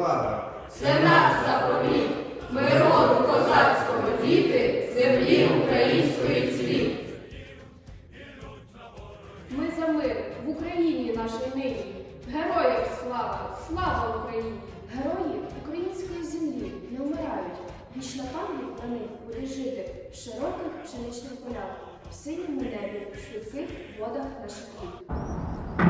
Відвага, Це наш заповіт. Ми роду козацького діти, землі української цвіт. Ми за мир в Україні нашій нині. Героям слава, слава Україні! Герої української землі не вмирають. Вічна пам'ять на них буде жити в широких пшеничних полях, в синьому небі, в швидких водах наших рік.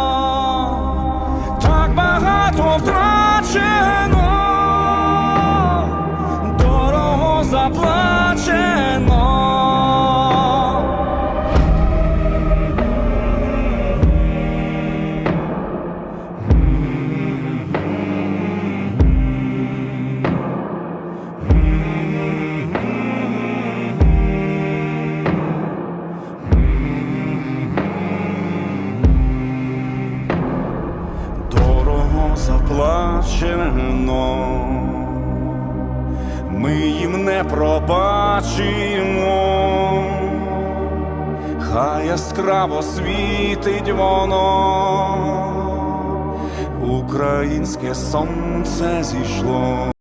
заплачено, ми їм не пробачимо, хай яскраво світить воно, українське сонце зійшло.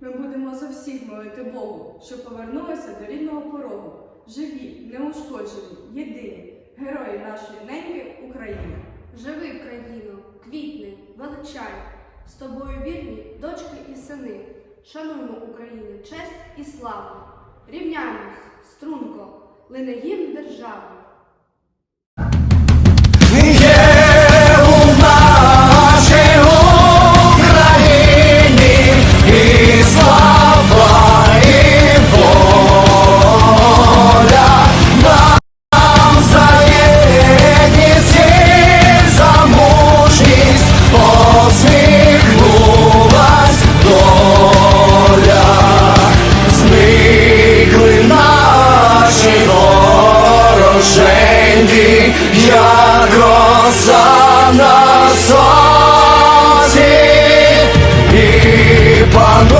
Ми будемо за всіх молити Богу, щоб повернулися до рідного порогу. Живі, неушкоджені, єдині, герої нашої неньки України. Живи, країно, квітни, величай, з тобою вірні дочки і сини. Шануймо Україні честь і славу. Рівняємось, струнко, лине гімн держави. Я роса на сонці і пану.